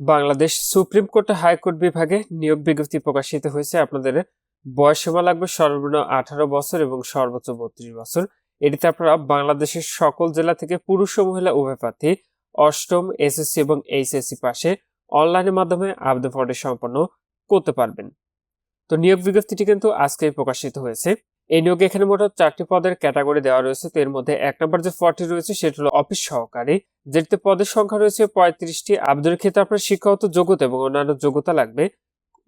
Bangladesh supreme কোর্টে high court বিভাগে নিয়োগ বিজ্ঞপ্তি প্রকাশিত হয়েছে। আপনাদের বয়সসীমা লাগবে সর্বনিম্ন আঠারো বছর এবং সর্বোচ্চ বত্রিশ বছর। এটিতে আপনারা বাংলাদেশের সকল জেলা থেকে পুরুষ ও মহিলা উভয় প্রার্থী, অষ্টম, এসএসসি এবং এইচএসসি পাশে অনলাইনের মাধ্যমে আবেদন ফর্মটি সম্পন্ন করতে পারবেন। তো নিয়োগ বিজ্ঞপ্তিটি কিন্তু আজকেই প্রকাশিত হয়েছে। এই নিয়োগে এখানে মোট চারটি পদের ক্যাটাগরি দেওয়া রয়েছে। এর মধ্যে এক নম্বর যে পদটি রয়েছে, সেটি হলো অফিস সহকারী। যেটিতে পদের সংখ্যা রয়েছে পঁয়ত্রিশটি। আবেদনের ক্ষেত্রে আপনার শিক্ষাগত যোগ্যতা এবং অন্যান্য যোগ্যতা লাগবে।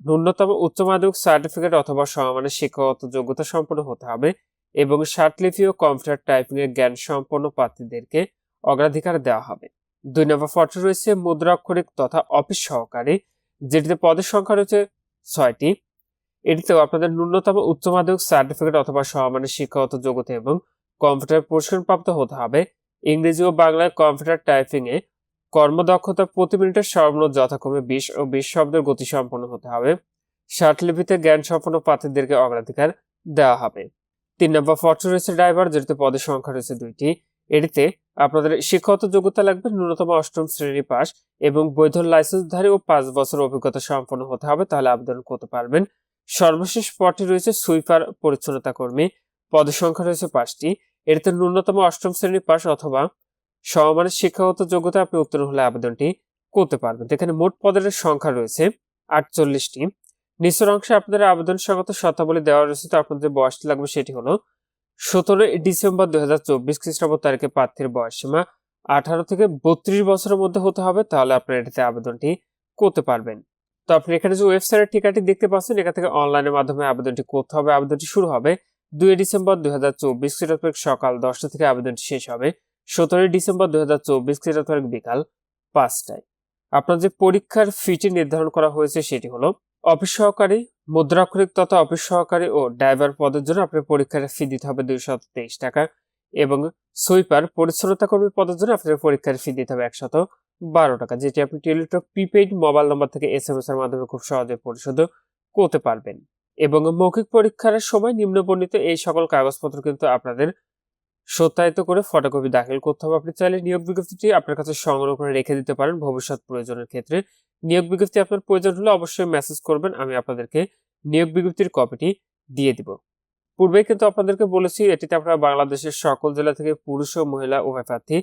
ন্যূনতম উচ্চ মাধ্যমিক সার্টিফিকেট অথবা সমমানের শিক্ষাগত যোগ্যতা সম্পন্ন হতে হবে এবং শার্টলিপি ও কম্পিউটার টাইপিং এর জ্ঞান সম্পন্ন প্রার্থীদেরকে অগ্রাধিকার দেওয়া হবে। দুই নম্বর পদটি রয়েছে মুদ্রাক্ষরিক তথা অফিস সহকারী, যেটিতে পদের সংখ্যা রয়েছে ছয়টি। এটিতেও আপনাদের ন্যূনতম উচ্চ মাধ্যমিক সার্টিফিকেট অথবা সমমানের শিক্ষাগত যোগ্যতা এবং কম্পিউটার প্রশিক্ষণপ্রাপ্ত হতে হবে। ইংরেজি ও বাংলায় কম্পিউটার টাইপিং এ কর্মদক্ষতা প্রতি মিনিটের সর্বনিম্ন যথাক্রমে বিশ ও বিশ শব্দের গতি সম্পন্ন হতে হবে। শার্টলিপিতে জ্ঞান সম্পন্ন প্রার্থীদেরকে অগ্রাধিকার দেওয়া হবে। তিন নম্বর ফটো রয়েছে ড্রাইভার যেটিতে পদের সংখ্যা রয়েছে দুইটি। এটিতে আপনাদের শিক্ষাগত যোগ্যতা লাগবে ন্যূনতম অষ্টম শ্রেণি পাস এবং বৈধ লাইসেন্সধারী ও পাঁচ বছর অভিজ্ঞতা সম্পন্ন হতে হবে, তাহলে আবেদন করতে পারবেন। সর্বশেষ পদটি রয়েছে সুইপার পরিচ্ছন্নতা কর্মী। পদের সংখ্যা রয়েছে পাঁচটি। এটিতে ন্যূনতম অষ্টম শ্রেণি পাস অথবা সমমানের শিক্ষাগত যোগ্যতা আপনি উত্তীর্ণ হলে আবেদনটি করতে পারবেন। এখানে মোট পদের সংখ্যা রয়েছে আটচল্লিশটি। নিচের অংশে আপনাদের আবেদন সংগত শর্তাবলী দেওয়া রয়েছে। তো আপনাদের বয়সটি লাগবে সেটি হলো সতেরোই ডিসেম্বর দু হাজার চব্বিশ খ্রিস্টাব্দ তারিখে প্রার্থীর বয়সসীমা আঠারো থেকে বত্রিশ বছরের মধ্যে হতে হবে। তাহলে আপনার এটিতে আবেদনটি করতে পারবেন। তো আপনি এখানে যে ওয়েবসাইটের ঠিকাটি দেখতে পাচ্ছেন, এখান থেকে অনলাইনের মাধ্যমে আবেদনটি করতে হবে। আবেদনটি শুরু হবে দুই ডিসেম্বর দুই হাজার চব্বিশ সকাল দশটা থেকে আবেদনটি শেষ হবে। সতেরোই ডিসেম্বর দুই হাজার চব্বিশ খ্রিস্টাব্দ বিকাল পাঁচটায়। আপনার যে পরীক্ষার ফিটি নির্ধারণ করা হয়েছে সেটি হলো অফিস সহকারী, মুদ্রাক্ষরিক তথা অফিস সহকারী ও ড্রাইভার পদের জন্য আপনার পরীক্ষার ফি দিতে হবে দুইশত তেইশ টাকা এবং সুইপার পরিচ্ছন্নতা কর্মী পদের জন্য আপনার পরীক্ষার ফি দিতে হবে একশত বারো টাকা, যেটি আপনি টেলিটক প্রিপেইড মোবাইল নম্বর থেকে এস এম এস এর মাধ্যমে খুব সহজে পরিশোধ করতে পারবেন। এবং মৌখিক পরীক্ষার সময় নিম্নবর্ণিত এই সকল কাগজপত্র কিন্তু আপনাদের সত্যায়িত করে ফটোকপি দাখিল করতে হবে। আপনি চাইলে নিয়োগ বিজ্ঞপ্তিটি আপনার কাছে সংগ্রহ করে রেখে দিতে পারেন। ভবিষ্যৎ প্রয়োজনের ক্ষেত্রে নিয়োগ বিজ্ঞপ্তি আপনার প্রয়োজন হলে অবশ্যই মেসেজ করবেন। আমি আপনাদেরকে নিয়োগ বিজ্ঞপ্তির কপিটি দিয়ে দিব। পূর্বে কিন্তু আপনাদেরকে বলেছি, এটিতে আপনারা বাংলাদেশের সকল জেলা থেকে পুরুষ ও মহিলা উভয় প্রার্থী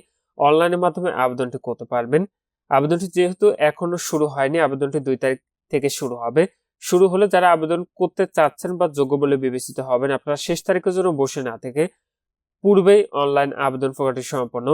অনলাইনের মাধ্যমে আবেদনটি করতে পারবেন। আবেদনটি যেহেতু এখনও শুরু হয়নি, আবেদনটি দুই তারিখ থেকে শুরু হবে। শুরু হলে যারা আবেদন করতে চাচ্ছেন বা যোগ্য বলে বিবেচিত হবেন, আপনারা শেষ তারিখের জন্য বসে না থেকে পূর্বেই অনলাইন আবেদন প্রক্রিয়াটি সম্পন্ন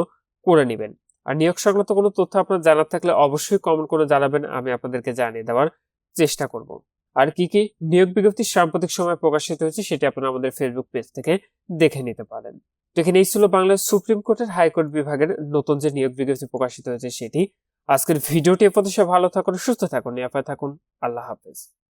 করে নেবেন। আর নিয়োগ সংক্রান্ত কোনো তথ্য আপনার জানার থাকলে অবশ্যই কমেন্ট করে জানাবেন, আমি আপনাদেরকে জানিয়ে দেওয়ার চেষ্টা করব। আর কি কি নিয়োগ বিজ্ঞপ্তি সাম্প্রতিক সময় প্রকাশিত হয়েছে, সেটি আপনারা আমাদের ফেসবুক পেজ থেকে দেখে নিতে পারেন। তো এখানে এই ছিল বাংলার সুপ্রিম কোর্টের হাইকোর্ট বিভাগের নতুন যে নিয়োগ বিজ্ঞপ্তি প্রকাশিত হয়েছে সেটি। আজকের ভিডিওটি এ ভালো থাকুন, সুস্থ থাকুন, নিরাপদ থাকুন। আল্লাহ হাফেজ।